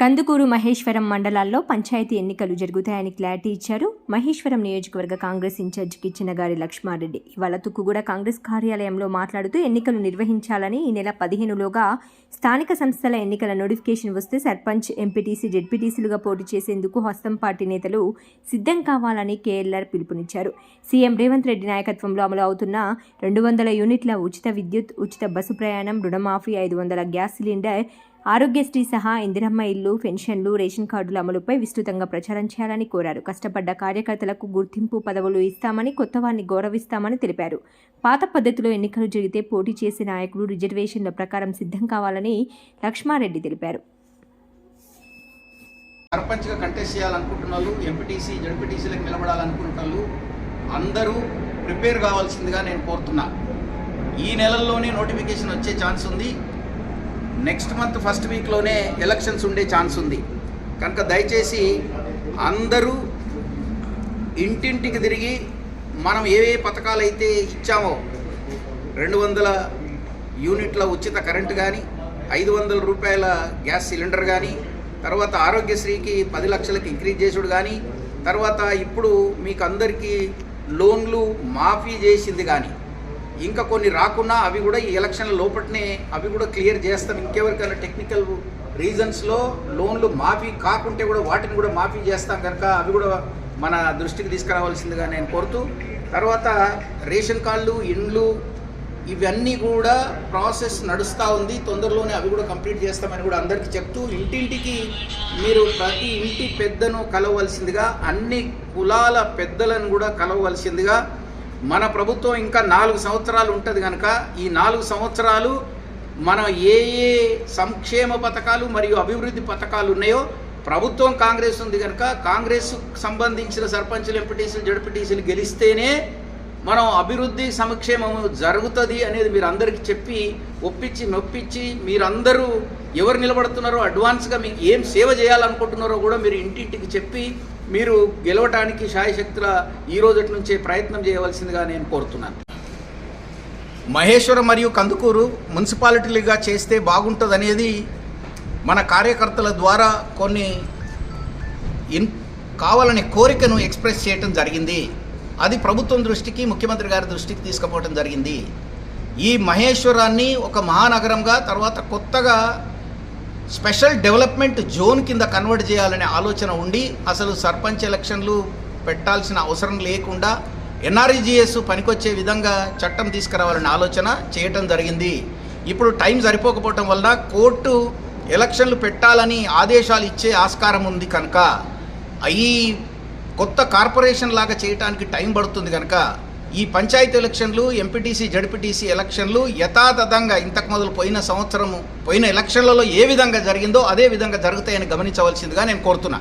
కందుకూరు మహేశ్వరం మండలాల్లో పంచాయతీ ఎన్నికలు జరుగుతాయని క్లారిటీ ఇచ్చారు. మహేశ్వరం నియోజకవర్గ కాంగ్రెస్ ఇన్ఛార్జ్కి ఇచ్చిన గారి లక్ష్మారెడ్డి. ఇవాళ తుక్కుగూడ కాంగ్రెస్ కార్యాలయంలో మాట్లాడుతూ ఎన్నికలు నిర్వహించాలని ఈ నెల పదిహేనులోగా స్థానిక సంస్థల ఎన్నికల నోటిఫికేషన్ వస్తే సర్పంచ్ ఎంపీటీసీ జెడ్పీటీసీలుగా పోటీ చేసేందుకు హస్తం పార్టీ నేతలు సిద్ధం కావాలని కేఎల్ఆర్ పిలుపునిచ్చారు. సీఎం రేవంత్ రెడ్డి నాయకత్వంలో అమలు అవుతున్న రెండు వందల యూనిట్ల ఉచిత విద్యుత్ ఉచిత బస్సు ప్రయాణం రుణమాఫీ ఐదు వందల గ్యాస్ సిలిండర్ ఆరోగ్యశ్రీ సహా ఇందిరమ్మ ఇల్లు పెన్షన్లు రేషన్ కార్డుల అమలుపై విస్తృతంగా ప్రచారం చేయాలని కోరారు. కష్టపడ్డ కార్యకర్తలకు గుర్తింపు పదవులు ఇస్తామని కొత్త వారిని గౌరవిస్తామని తెలిపారు. పాత పద్ధతిలో ఎన్నికలు జరిగితే పోటీ చేసే నాయకులు రిజర్వేషన్ల ప్రకారం సిద్ధం కావాలని లక్ష్మారెడ్డి తెలిపారు. సర్పంచ్గా కంటెస్ట్ చేయాలనుకుంటున్న వాళ్ళు ఎంపీటీసీ జడ్పీటీసీలకు నిలబడాలనుకుంటున్న వాళ్ళు అందరూ ప్రిపేర్ కావాల్సిందిగా నేను కోరుతున్నా. ఈ నెలల్లోనే నోటిఫికేషన్ వచ్చే ఛాన్స్ ఉంది. నెక్స్ట్ మంత్ ఫస్ట్ వీక్లోనే ఎలక్షన్స్ ఉండే ఛాన్స్ ఉంది. కనుక దయచేసి అందరూ ఇంటింటికి తిరిగి మనం ఏ ఏ పథకాలు అయితే ఇచ్చామో రెండు వందల యూనిట్ల ఉచిత కరెంటు కానీ ఐదు వందల రూపాయల గ్యాస్ సిలిండర్ కానీ తర్వాత ఆరోగ్యశ్రీకి పది లక్షలకు ఇంక్రీజ్ చేసుడు కానీ తర్వాత ఇప్పుడు మీకు అందరికీ లోన్లు మాఫీ చేసింది కానీ ఇంకా కొన్ని రాకున్నా అవి కూడా ఈ ఎలక్షన్ల లోపటనే అవి కూడా క్లియర్ చేస్తాం. ఇంకెవరికైనా టెక్నికల్ రీజన్స్లో లోన్లు మాఫీ కాకుంటే కూడా వాటిని కూడా మాఫీ చేస్తాం కనుక అవి కూడా మన దృష్టికి తీసుకురావాల్సిందిగా నేను కోరుతూ తర్వాత రేషన్ కార్డులు ఇండ్లు ఇవన్నీ కూడా ప్రాసెస్ నడుస్తూ ఉంది. తొందరలోనే అవి కూడా కంప్లీట్ చేస్తామని కూడా అందరికీ చెప్తూ ఇంటింటికి మీరు ప్రతి ఇంటి పెద్దను కలవలసిందిగా అన్ని కులాల పెద్దలను కూడా కలవలసిందిగా మన ప్రభుత్వం ఇంకా నాలుగు సంవత్సరాలు ఉంటుంది కనుక ఈ నాలుగు సంవత్సరాలు మనం ఏ ఏ సంక్షేమ పథకాలు మరియు అభివృద్ధి పథకాలు ఉన్నాయో ప్రభుత్వం కాంగ్రెస్ ఉంది కనుక కాంగ్రెస్ సంబంధించిన సర్పంచులు ఎంపీటీసీలు జడ్పీటీసీలు గెలిస్తేనే మనం అభివృద్ధి సంక్షేమము జరుగుతుంది అనేది మీరు అందరికీ చెప్పి ఒప్పించి నొప్పించి మీరందరూ ఎవరు నిలబడుతున్నారో అడ్వాన్స్గా మీకు ఏం సేవ చేయాలనుకుంటున్నారో కూడా మీరు ఇంటింటికి చెప్పి మీరు గెలవటానికి శాయశక్తుల ఈ రోజటి నుంచే ప్రయత్నం చేయవలసిందిగా నేను కోరుతున్నాను. మహేశ్వరం మరియు కందుకూరు మున్సిపాలిటీలుగా చేస్తే బాగుంటుందనేది మన కార్యకర్తల ద్వారా కొన్ని ఇన్ కావాలనే కోరికను ఎక్స్ప్రెస్ చేయటం జరిగింది. అది ప్రభుత్వం దృష్టికి ముఖ్యమంత్రి గారి దృష్టికి తీసుకుపోవడం జరిగింది. ఈ మహేశ్వరాన్ని ఒక మహానగరంగా తర్వాత కొత్తగా స్పెషల్ డెవలప్మెంట్ జోన్ కింద కన్వర్ట్ చేయాలనే ఆలోచన ఉండి అసలు సర్పంచ్ ఎలక్షన్లు పెట్టాల్సిన అవసరం లేకుండా ఎన్ఆర్జిఎస్ పనికొచ్చే విధంగా చట్టం తీసుకురావాలనే ఆలోచన చేయటం జరిగింది. ఇప్పుడు టైం సరిపోకపోవటం వల్ల కోర్టు ఎలక్షన్లు పెట్టాలని ఆదేశాలు ఇచ్చే ఆస్కారం ఉంది కనుక. ఈ కొత్త కార్పొరేషన్ లాగా చేయడానికి టైం పడుతుంది కనుక. ఈ పంచాయతీ ఎలక్షన్లు ఎంపీటీసీ జడ్పీటీసీ ఎలక్షన్లు యథాతథంగా ఇంతకు మొదలు పోయిన సంవత్సరము పోయిన ఎలక్షన్లలో ఏ విధంగా జరిగిందో అదే విధంగా జరుగుతాయని గమనించవలసిందిగా నేను కోరుతున్నా.